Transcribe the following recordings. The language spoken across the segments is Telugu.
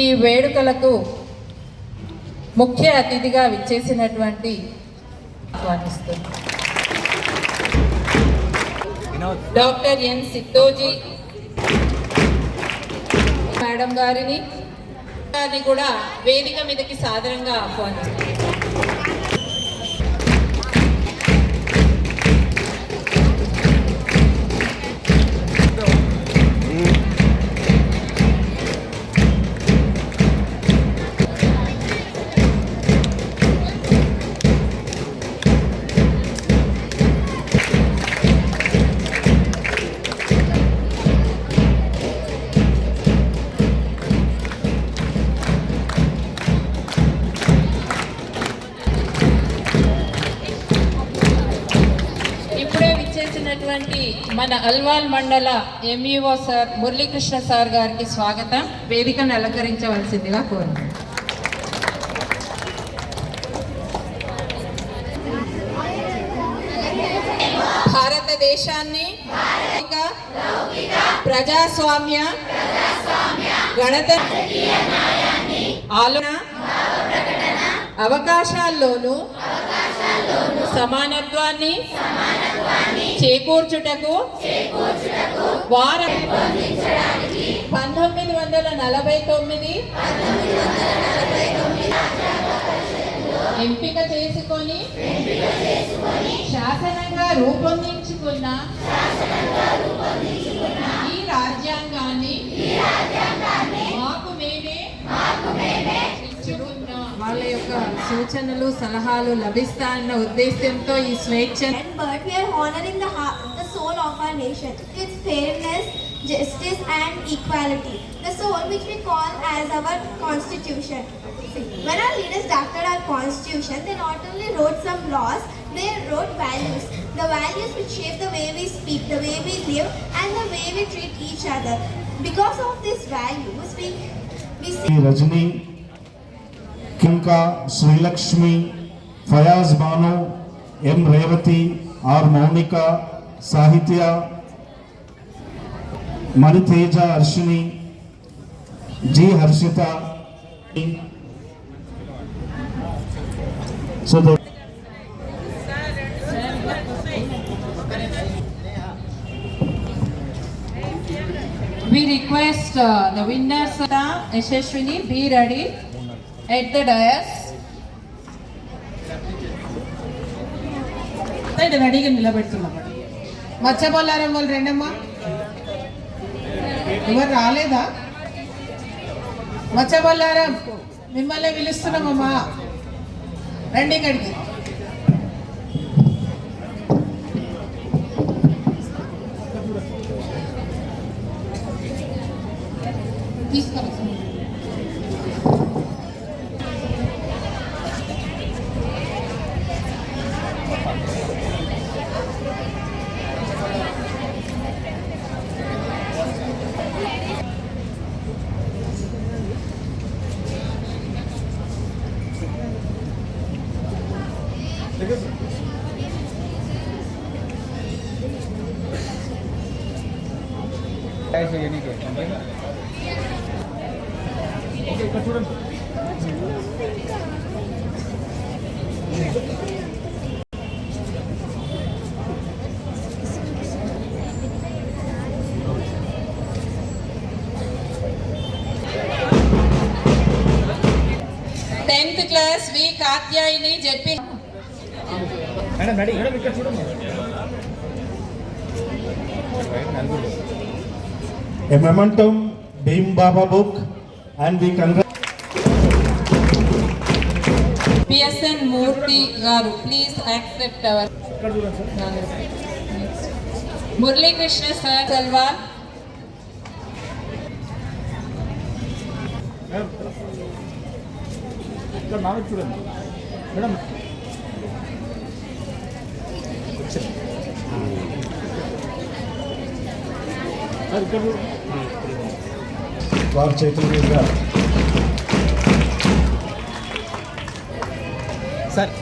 ఈ వేడుకలకు ముఖ్య అతిథిగా విచ్చేసినటువంటి ఆహ్వానిస్తుంది డాక్టర్ ఎన్ సిద్ధోజీ మేడం గారిని గారిని కూడా వేదిక మీదకి సాధారణంగా ఆహ్వానిస్తుంది ఇప్పుడే మన అల్వాల్ మండల ఎంఈఓ సార్ మురళీకృష్ణ సార్ గారికి స్వాగతం. వేదికను అలంకరించవలసిందిగా కోరుతున్నాను. భారతదేశాన్ని ప్రజాస్వామ్య గణత ఆలోచన అవకాశాల్లోనూ సమానత్వాన్ని చేకూర్చుటకు వారం పంతొమ్మిది వందల నలభై తొమ్మిది ఎంపిక చేసుకొని శాసనంగా రూపొందించుకున్న సూచనలు సలహాలు లభిస్తాయన్న ఉద్దేశంతో ఈ స్వేచ్ఛ but we are honoring the, ha- the soul of our nation. Its fairness, justice, and equality. The soul which we call as our constitution. When our leaders drafted our constitution, they not only wrote some laws, they wrote values. The values which shape the way we speak, the way we live, and the way we treat each other. Because of these values, we, we see. Rajani Kinka Srilakshmi Fayaz Banu M Revathi R Mounika Sahitya Maniteja Harshini G Harshitha so the- We request uh, the winners, uh, Yashashwini, be ready At the dais. రెడీగా నిలబెడుతున్నాం మచ్చబొల్లారం వాళ్ళు రెండమ్మా ఎవరు రాలేదా మచ్చబొల్లారం మిమ్మల్ని పిలుస్తున్నామమ్మా రండి ఇక్కడికి tenth class V Katyayini ZP madam ready madam ఇక్కడ చూడండి A momentum Bhim Baba book and we congratulate P S N Murthy garu please accept our ఇక్కడ చూడండి సార్ మురళీకృష్ణ సార్ సల్వార్ మేడం ఇక్కడ నాలుగు చూడండి మేడం సార్ ఇక్కడ చూడండి వారి చేతుల మీదుగా. సార్.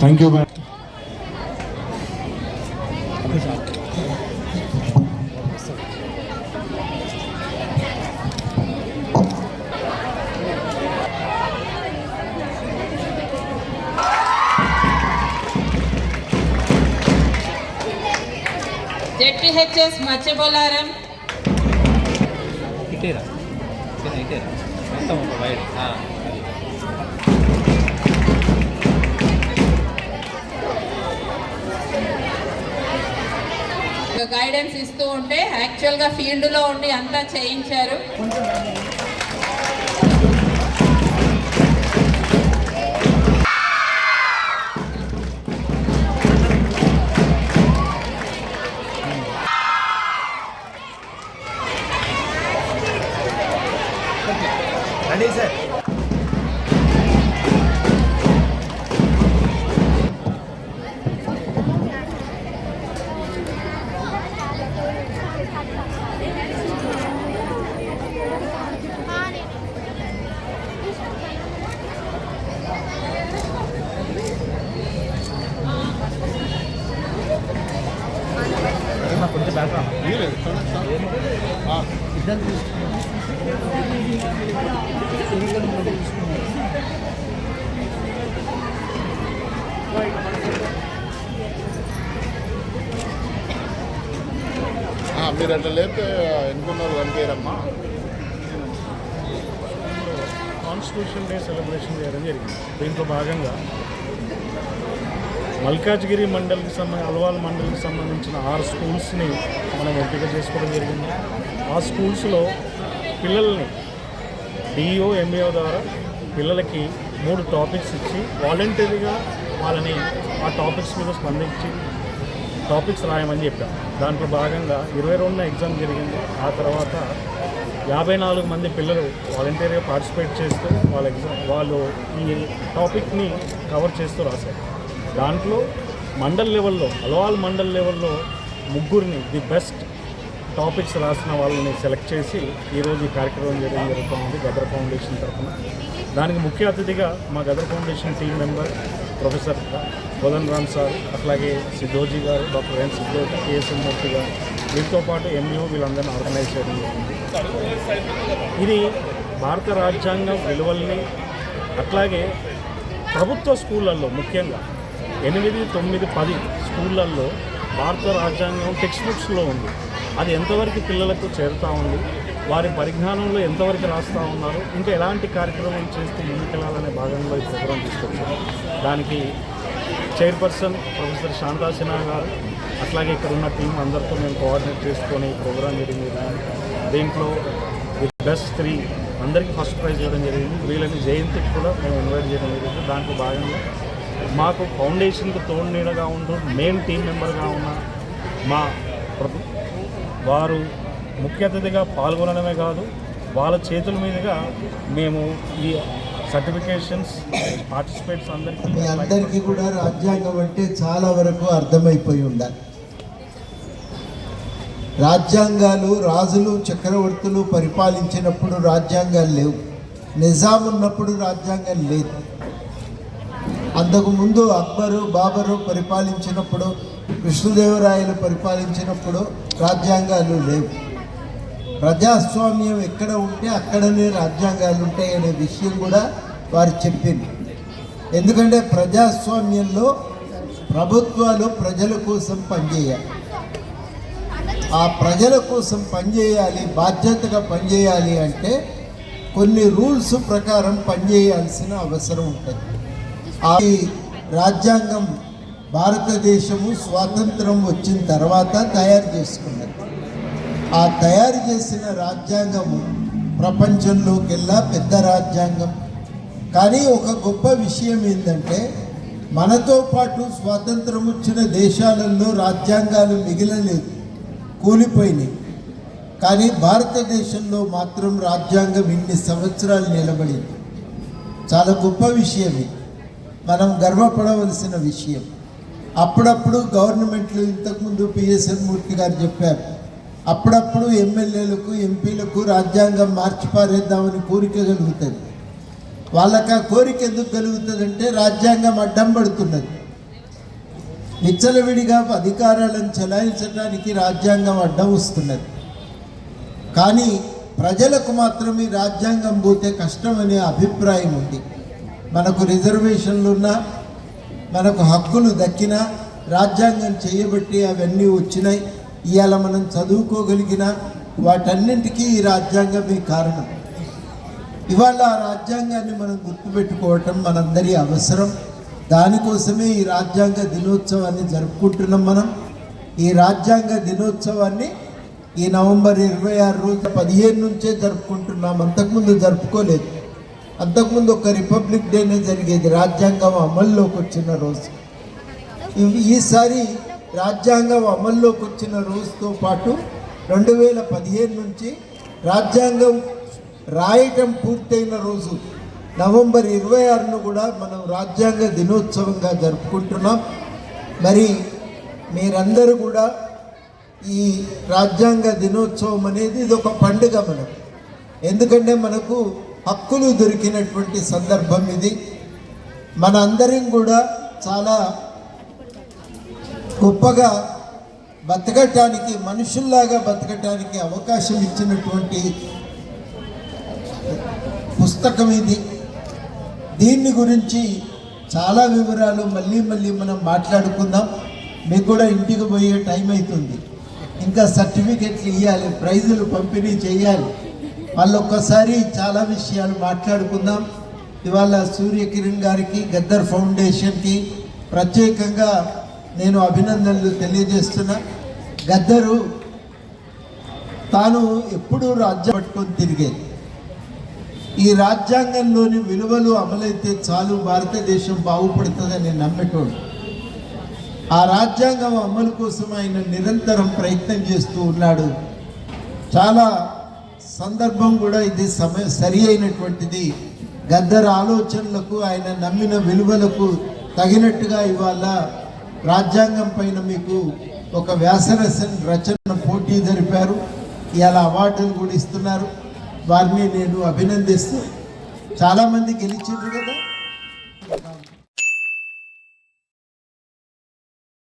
థ్యాంక్ యూ మేడం ఇటేరా? చిన్న ఇటేరా? మొత్తం ఒక వైడ్. ఆ, అది. గైడెన్స్ ఇస్తూ ఉంటే యాక్చువల్గా ఫీల్డ్లో ఉండి అంతా చేయించారు. మీరు అట్లా లేకపోతే ఎన్నుకున్నారు కనిపించరమ్మా కాన్స్టిట్యూషన్ డే సెలబ్రేషన్ చేయడం జరిగింది. దీంట్లో భాగంగా మల్కాజ్గిరి మండలికి సంబంధించి అల్వాల్ మండలికి సంబంధించిన ఆరు స్కూల్స్ని మనం ఎంపిక చేసుకోవడం జరిగింది. ఆ స్కూల్స్లో పిల్లల్ని డిఓ ఎంఏఓ ద్వారా పిల్లలకి మూడు టాపిక్స్ ఇచ్చి వాలంటరీగా వాళ్ళని ఆ టాపిక్స్ మీద స్పందించి టాపిక్స్ రాయమని చెప్పాం. దాంట్లో భాగంగా ఇరవై రెండున ఎగ్జామ్ జరిగింది. ఆ తర్వాత యాభై నాలుగు మంది పిల్లలు వాలంటీర్గా పార్టిసిపేట్ చేస్తూ వాళ్ళ ఎగ్జామ్ వాళ్ళు ఈ టాపిక్ని కవర్ చేస్తూ రాశారు. దాంట్లో మండల్ లెవెల్లో అలవాల్ మండల్ లెవెల్లో ముగ్గురిని ది బెస్ట్ టాపిక్స్ రాసిన వాళ్ళని సెలెక్ట్ చేసి ఈరోజు ఈ కార్యక్రమం చేయడం జరుగుతుంది గదర్ ఫౌండేషన్ తరఫున. దానికి ముఖ్య అతిథిగా మా Gaddar foundation team member professor Bodhan Ram sir అట్లాగే సిద్ధోజీ గారు డాక్టర్ ఎన్ సిద్ధోజీ కేఎస్ఎం మూర్తి గారు వీరితో పాటు ఎంఈఓ వీళ్ళందరినీ ఆర్గనైజ్ చేయడం ఇది భారత రాజ్యాంగం విలువల్ని అట్లాగే ప్రభుత్వ స్కూళ్ళల్లో ముఖ్యంగా ఎనిమిది తొమ్మిది పది స్కూళ్ళల్లో భారత రాజ్యాంగం టెక్స్ట్ బుక్స్లో ఉంది. అది ఎంతవరకు పిల్లలకు చేరుతూ ఉంది వారి పరిజ్ఞానంలో ఎంతవరకు రాస్తూ ఉన్నారు ఇంకా ఎలాంటి కార్యక్రమం చేస్తూ ముందుకెళ్ళాలనే భాగంలో ఈ ప్రోగ్రాం తీసుకొచ్చారు. దానికి చైర్పర్సన్ ప్రొఫెసర్ శాంతా సిన్హా గారు అట్లాగే ఇక్కడ ఉన్న టీం అందరితో మేము కోఆర్డినేట్ చేసుకొని ప్రోగ్రామ్ జరిగింది. దీంట్లో ది బెస్ట్ త్రీ అందరికీ ఫస్ట్ ప్రైజ్ ఇవ్వడం జరిగింది. వీళ్ళని జయంతికి కూడా మేము ఇన్వైట్ చేయడం జరిగింది. దాంట్లో భాగంగా మాకు ఫౌండేషన్కి తోడు నీడగా ఉంటూ మెయిన్ టీం మెంబర్గా ఉన్న మా ప్రభు వారు ముఖ్య అతిథిగా పాల్గొనడమే కాదు వాళ్ళ చేతుల మీదుగా మేము ఈ సర్టిఫికేషన్స్ పార్టిసిపేట్స్ అందరికీ. మీ అందరికీ కూడా రాజ్యాంగం అంటే చాలా వరకు అర్థమైపోయి ఉండాలి. రాజ్యాంగాలు రాజులు చక్రవర్తులు పరిపాలించినప్పుడు రాజ్యాంగాలు లేవు. నిజాం ఉన్నప్పుడు రాజ్యాంగం లేదు. అంతకుముందు అక్బరు బాబరు పరిపాలించినప్పుడు కృష్ణదేవరాయలు పరిపాలించినప్పుడు రాజ్యాంగాలు లేవు. ప్రజాస్వామ్యం ఎక్కడ ఉంటే అక్కడనే రాజ్యాంగాలు ఉంటాయి అనే విషయం కూడా వారు చెప్పింది ఎందుకంటే ప్రజాస్వామ్యంలో ప్రభుత్వాలు ప్రజల కోసం పనిచేయాలి. ఆ ప్రజల కోసం పనిచేయాలి బాధ్యతగా పనిచేయాలి అంటే కొన్ని రూల్స్ ప్రకారం పనిచేయాల్సిన అవసరం ఉంటుంది. అది రాజ్యాంగం భారతదేశము స్వాతంత్రం వచ్చిన తర్వాత తయారు చేసుకున్నది. ఆ తయారు చేసిన రాజ్యాంగము ప్రపంచంలోకెల్లా పెద్ద రాజ్యాంగం. కానీ ఒక గొప్ప విషయం ఏంటంటే మనతో పాటు స్వాతంత్రం వచ్చిన దేశాలలో రాజ్యాంగాలు మిగిలలేదు కూలిపోయినాయి. కానీ భారతదేశంలో మాత్రం రాజ్యాంగం ఇన్ని సంవత్సరాలు నిలబడింది. చాలా గొప్ప విషయం ఇది. మనం గర్వపడవలసిన విషయం. అప్పుడప్పుడు గవర్నమెంట్లు ఇంతకుముందు పిఎస్ఎన్ మూర్తి గారు చెప్పారు అప్పుడప్పుడు ఎమ్మెల్యేలకు ఎంపీలకు రాజ్యాంగం మార్చి పారేద్దామని కోరిక కలుగుతుంది. వాళ్ళకి ఆ కోరిక ఎందుకు కలుగుతుందంటే రాజ్యాంగం అడ్డం పడుతున్నది. నిచ్చలవిడిగా అధికారాలను చెలాయించడానికి రాజ్యాంగం అడ్డం వస్తున్నది. కానీ ప్రజలకు మాత్రం ఈ రాజ్యాంగం పోతే కష్టం అనే అభిప్రాయం ఉంది. మనకు రిజర్వేషన్లు ఉన్నా మనకు హక్కులు దక్కినా రాజ్యాంగం చేయబట్టి అవన్నీ వచ్చినాయి. ఇవాళ మనం చదువుకోగలిగిన వాటన్నింటికీ ఈ రాజ్యాంగమే కారణం. ఇవాళ ఆ రాజ్యాంగాన్ని మనం గుర్తుపెట్టుకోవటం మనందరి అవసరం. దానికోసమే ఈ రాజ్యాంగ దినోత్సవాన్ని జరుపుకుంటున్నాం మనం. ఈ రాజ్యాంగ దినోత్సవాన్ని ఈ నవంబర్ ఇరవై ఆరు రోజు పదిహేను నుంచే జరుపుకుంటున్నాం. అంతకుముందు జరుపుకోలేదు. అంతకుముందు ఒక రిపబ్లిక్ డేనే జరిగేది. రాజ్యాంగం అమల్లోకి వచ్చిన రోజు. ఈసారి రాజ్యాంగం అమల్లోకి వచ్చిన రోజుతో పాటు రెండు వేల పదిహేను నుంచి రాజ్యాంగం రాయటం పూర్తయిన రోజు నవంబర్ ఇరవై ఆరును కూడా మనం రాజ్యాంగ దినోత్సవంగా జరుపుకుంటున్నాం. మరి మీరందరూ కూడా ఈ రాజ్యాంగ దినోత్సవం అనేది ఇది ఒక పండుగ మనం. ఎందుకంటే మనకు హక్కులు దొరికినటువంటి సందర్భం ఇది. మన అందరం కూడా చాలా గొప్పగా బతకటానికి మనుషుల్లాగా బతకటానికి అవకాశం ఇచ్చినటువంటి పుస్తకం ఇది. దీన్ని గురించి చాలా వివరాలు మళ్ళీ మళ్ళీ మనం మాట్లాడుకుందాం. మీకు కూడా ఇంటికి పోయే టైం అవుతుంది ఇంకా సర్టిఫికెట్లు ఇవ్వాలి ప్రైజులు పంపిణీ చేయాలి. వాళ్ళు ఒక్కసారి చాలా విషయాలు మాట్లాడుకుందాం. ఇవాళ సూర్యకిరణ్ గారికి గద్దర్ ఫౌండేషన్కి ప్రత్యేకంగా నేను అభినందనలు తెలియజేస్తున్నా. గద్దరు తాను ఎప్పుడూ రాజ్యం పట్టుకొని తిరిగేది. ఈ రాజ్యాంగంలోని విలువలు అమలైతే చాలు భారతదేశం బాగుపడుతుందని నమ్మేటోడు ఆ రాజ్యాంగం అమలు కోసం ఆయన నిరంతరం ప్రయత్నం చేస్తూ ఉన్నాడు. చాలా సందర్భం కూడా ఇది సమయ సరి అయినటువంటిది. గద్దర ఆలోచనలకు ఆయన నమ్మిన విలువలకు తగినట్టుగా ఇవాళ రాజ్యాంగం పైన మీకు ఒక వ్యాసరసన్ రచన పోటీ జరిపారు. ఇలా అవార్డులు కూడా ఇస్తున్నారు. వారిని నేను అభినందిస్తూ చాలామంది గెలిచిండ్రు కదా?